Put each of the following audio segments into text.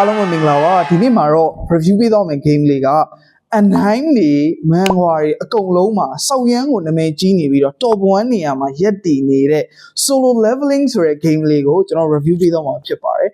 အားလုံးပဲမင်္ဂလာပါဒီနေ့မှာတော့ review ပေးတော့မယ့် game လေးကအနိုင်နေမန်ဟွာတွေအကုန်လုံးမှာစောက်ရမ်းကိုနာမည်ကြီးနေပြီးတော့ top 1နေရာမှာရက်တည်နေတဲ့ solo leveling ဆိုတဲ့ game လေးကိုကျွန်တော် review ပေးတော့မှာဖြစ်ပါတယ်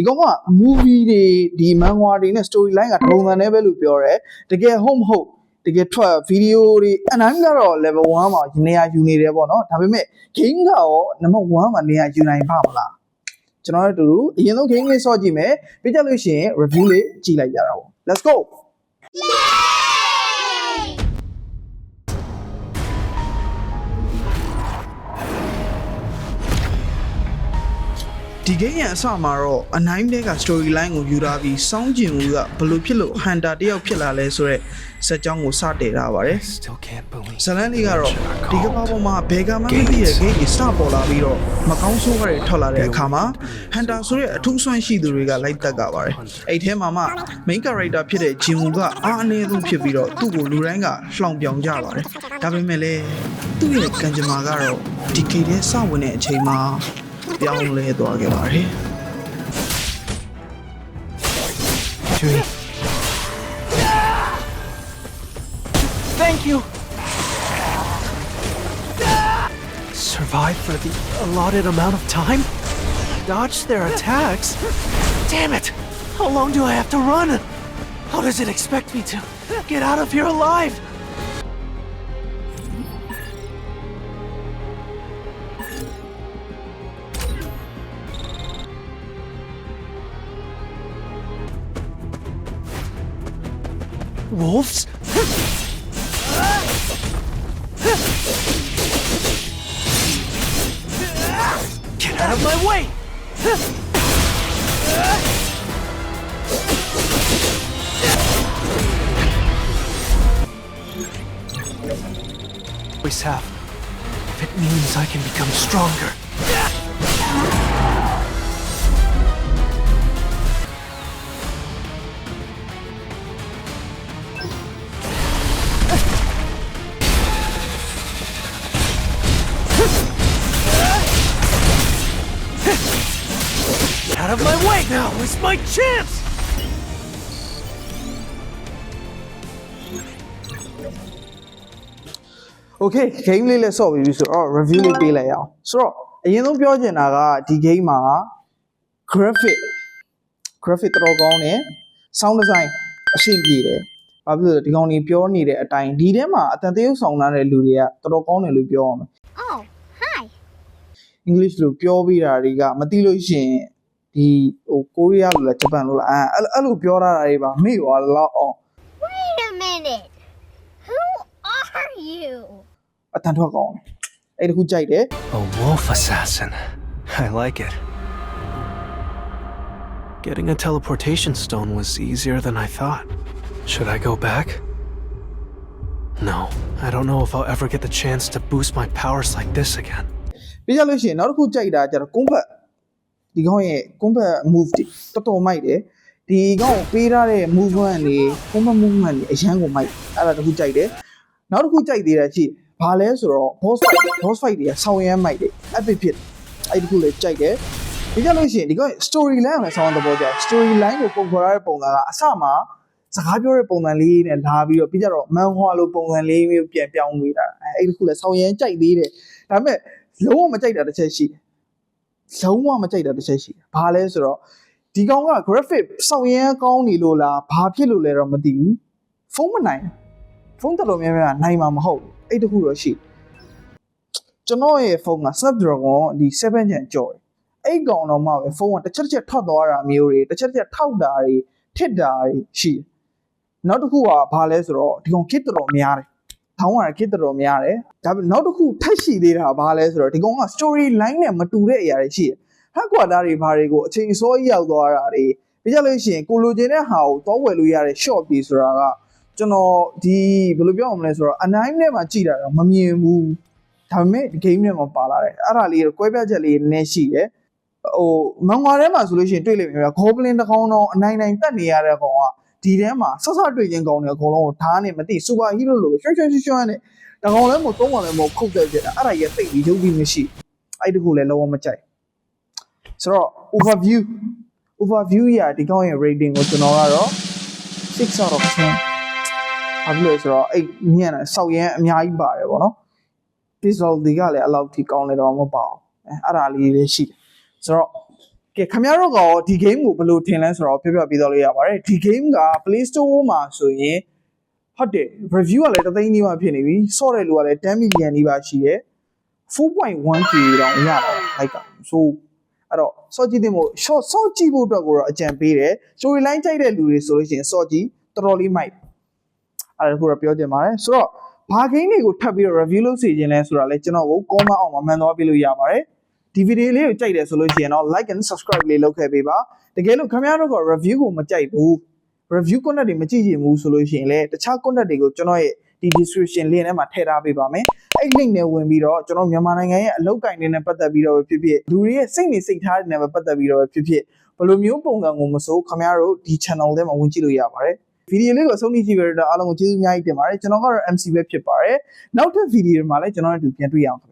ဒီကောင်က movie တွေဒီ manhwa တွေနဲ့ story line ကတပုံစံနဲ့ပဲလို့ပြောတယ်တကယ်ဟုတ်မဟုတ်တကယ်ထွက် video တွေအနိုင်ကတော့ level 1မှာနေရာယူနေတယ်ပေါ့နော်ဒါပေမဲ့ game ကရော number 1မှာနေရာယူနိုင်ပါမလားကျွန်တော်တို့အတူတူအရင်ဆုံး game လေးစော့ကြည့်မယ်ပြီးကြလို့ရှိရင် review လေးကြည့်လိုက်ကြတာပေါ့ let's go ဒီ game ရဲ့အစမှာတော့အနိုင်တဲ့က story line ကိုယူထားပြီးစောင်းကျင်ဦးကဘလို့ဖြစ်လို့ hunter တယောက်ဖြစ်လာလဲဆိုတော့စက်ကြောင်းကိုစတည်ထားပါတယ် Still can't believe ဇလန်လေးကတော့ဒီကမ္ဘာပေါ်မှာဘယ်ကမှမသိတဲ့ game ကြီးစပေါ်လာပြီးတော့မကောင်းဆိုးတွေထွက်လာတဲ့အခါမှာ hunter ဆိုတဲ့အထူးဆွမ်းရှိသူတွေကလိုက်တက်ကပါတယ်အဲ့ထဲမှာမှ main character ဖြစ်တဲ့ဂျင်ဝူကအားအနည်းဆုံးဖြစ်ပြီးတော့သူ့ကိုလူတိုင်းကလှောင်ပြောင်ကြပါတယ်ဒါပေမဲ့လည်းသူ့ရဲ့ကံကြမ္မာကတော့ဒီကေတဲ့စဝင်တဲ့အချိန်မှာ ပြောင်းလဲသွားခဲ့ပါတယ် Chewie. Thank you. Survive for the allotted amount of time? Dodge their attacks? Damn it! How long do I have to run? How does it expect me to get out of here alive? Wolves? Get out of my way! Always have. If it means I can become stronger. Of my way now! It's my chance! okay game လေးလည်းဆော့ပြီးပြီဆိုတော့ review လေးပေးလိုက်ရအောင်ဆိုတော့အရင်ဆုံးပြောချင်တာကဒီ game မှာ graphic graphic တော်တော်ကောင်းတယ် sound design အဆင်ပြေတယ်ဘာဖြစ်လို့လဲဒီကောင်ကြီးပြောနေတဲ့အတိုင်းဒီထဲမှာအတန်တရုပ်ဆောင်လာတဲ့လူတွေကတော်တော်ကောင်းတယ်လို့ပြောရမယ် Oh, hi. English လို့ပြောပြီးတာတွေကမသိလို့ရှိရင် ဒီဟိုကိုရီးယားလို့လားဂျပန်လို့လားအဲအဲ့အဲ့လိုပြောထားတာတွေပါမေ့သွားလောက်အောင် Wait a minute. Who are you? အတန်ထွက်ကောင်းတယ်အဲ့တခုကြိုက်တယ် A wolf assassin. I like it. Getting a teleportation stone was easier than I thought. Should I go back? No, I don't know if I'll ever get the chance to boost my powers like this again. ပြီးကြလို့ရှိရင်နောက်တစ်ခုကြိုက်တာကျတော့ combat ဒီကောင်ရဲ့ combat move တွေတော်တော်မိုက်တယ်ဒီကောင်ကိုပေးထားတဲ့ movement တွေ combat movement တွေအရန်ကိုမိုက်အဲ့ဒါတစ်ခုကြိုက်တယ်နောက်တစ်ခုကြိုက်သေးတာရှိဘာလဲဆိုတော့ boss fight boss fight တွေကဆောင်းရမ်းမိုက်တယ် epic ဖြစ်တယ်အဲ့ဒီတစ်ခုလည်းကြိုက်တယ်ပြီးကြလို့ရှိရင်ဒီကောင် story line ကိုလည်းဆောင်းတဲ့ဘောကြ story line ကိုပုံခေါ်ရတဲ့ပုံစံကအစမှာစကားပြောတဲ့ပုံစံလေးနဲ့လာပြီးတော့ပြီးကြတော့မန်ဟွာလိုပုံစံလေးမျိုးပြန်ပြောင်းပေးတာအဲအဲ့ဒီတစ်ခုလည်းဆောင်းရမ်းကြိုက်သေးတယ်ဒါပေမဲ့လုံးဝမကြိုက်တာတစ်ချက်ရှိတယ် လုံးဝမကြိုက်တာတစ်ချက်ရှိတယ်။ဘာလဲဆိုတော့ဒီကောင်က graphic စောင့်ရမ်းကောင်းနေလို့လားဘာဖြစ်လို့လဲတော့မသိဘူး။ဖုန်းမနိုင်ဘူးဖုန်းတော်တော်များများနိုင်မှာမဟုတ်ဘူး။အဲ့တခုတော့ရှိတယ်။ကျွန်တော်ရဲ့ဖုန်းက Snapdragon ဒီ7 Gen ကြော်တယ်။အဲ့ကောင်တော့မှပဲဖုန်းကတစ်ချက်တစ်ချက်ထွက်သွားတာမျိုးတွေတစ်ချက်တစ်ချက်ထောက်တာတွေထစ်တာတွေရှိတယ်။နောက်တစ်ခုကဘာလဲဆိုတော့ဒီကောင် kit တော်တော်များတယ်။ ထောင်းရတာ kit တော်တော်များတယ်။ဒါပေမဲ့နောက်တစ်ခုထပ်ရှိသေးတာကဘာလဲဆိုတော့ဒီကောင်က story line နဲ့မတူတဲ့အရာတွေရှိတယ်။ဟက်ကွာတာတွေဘာတွေကိုအချိန်အစောကြီးရောက်သွားတာတွေပြီးကြလို့ရှိရင်ကိုလိုချင်တဲ့ဟာကိုတောဝယ်လို့ရတဲ့ short ပြီဆိုတာကကျွန်တော်ဒီဘယ်လိုပြောရမလဲဆိုတော့အနိုင်ထဲမှာကြည်တာတော့မမြင်ဘူးဒါပေမဲ့ဒီ game ထဲမှာပါလာတယ်အဲ့ဒါလေးတော့ကွဲပြားချက်လေးနည်းနည်းရှိတယ်ဟိုမန်ဂွာထဲမှာဆိုလို့ရှိရင်တွေ့လိမ့်မယ်ဗျာ goblin တစ်ကောင်တော့အနိုင်နိုင်တက်နေရတဲ့ကောင်က ဒီထဲမှာဆော့ဆော့တွေ့ချင်းကောင်တွေအကုန်လုံးကိုဓာတ်နဲ့မသိ super hero လို့ရွှွှွှွှွှွှွှနဲ့တကောင်လည်းမဟုတ်သုံးကောင်လည်းမဟုတ်ခုတ်တက်ပြတာအဲ့ဒါကြီးကသိပြီးရုပ်ပြီးမရှိအဲ့ဒီခုလည်းလုံးဝမကြိုက်ဆိုတော့ overview overview ရဒီကောင်ရဲ့ rating ကိုကျွန်တော်ကတော့6 out of 10ဘာဖြစ်လို့လဲဆိုတော့အဲ့ညံ့တယ်စောက်ရမ်းအများကြီးပါတယ်ဗောနော် visual တွေကလည်းအလောက်ထိကောင်းနေတော့မပါဘူးအဲအဲ့ဒါလေးလေးရှိတယ်ဆိုတော့ ကဲခင်ဗျားတို့ကရောဒီ game ကိုဘယ်လိုထင်လဲဆိုတော့ပြောပြပေးတော့လို့ရပါတယ်ဒီ game က Play Store မှာဆိုရင်ဟုတ်တယ် review ကလည်းတစ်သိန်းနီးပါးဖြစ်နေပြီဆော့တဲ့လူကလည်း10 million နီးပါးရှိတယ် 4.1k တောင်ရတယ်လိုက်ကဆိုအဲ့တော့စော့ကြည့်တဲ့မို့ short စော့ကြည့်ဖို့အတွက်ကိုတော့အကြံပေးတယ် storyline ကြိုက်တဲ့လူတွေဆိုလို့ရှိရင်စော့ကြည့်တော်တော်လေးမိုက်အဲ့ဒါကိုတော့ပြောချင်ပါတယ်ဆိုတော့ဘာ game တွေကိုထပ်ပြီးတော့ review လုပ်စီခြင်းလဲဆိုတာလဲကျွန်တော်ကို comment အောင်မှာမှန်သွားပြလို့ရပါတယ် ဒီဗီဒီယိုလေးကိုကြိုက်တယ်ဆိုလို့ရှိရင်တော့ like and subscribe လေးလုပ်ခဲ့ပေးပါတကယ်လို့ခင်ဗျားတို့က review ကိုမကြိုက်ဘူး review content တွေမကြည့်ချင်ဘူးဆိုလို့ရှိရင်လည်းတခြား content တွေကိုကျွန်တော်ရဲ့ဒီ description link ထဲမှာထည့်ထားပေးပါမယ်အဲ့ link နဲ့ဝင်ပြီးတော့ကျွန်တော်မြန်မာနိုင်ငံရဲ့အလုပ်ကိုင်တွေနဲ့ပတ်သက်ပြီးတော့ပဲဖြစ်ဖြစ်လူတွေရဲ့စိတ်နေစိတ်ထားတွေနဲ့ပဲပတ်သက်ပြီးတော့ပဲဖြစ်ဖြစ်ဘယ်လိုမျိုးပုံစံကိုမဆိုခင်ဗျားတို့ဒီ channel ထဲမှာဝင်ကြည့်လို့ရပါတယ်ဗီဒီယိုလေးကိုအဆုံးထိကြည့်ကြတဲ့အားလုံးကိုကျေးဇူးအများကြီးတင်ပါတယ်ကျွန်တော်ကတော့ MC ပဲဖြစ်ပါတယ်နောက်ထပ်ဗီဒီယိုမှာလည်းကျွန်တော်တို့အတူပြန်တွေ့ရအောင်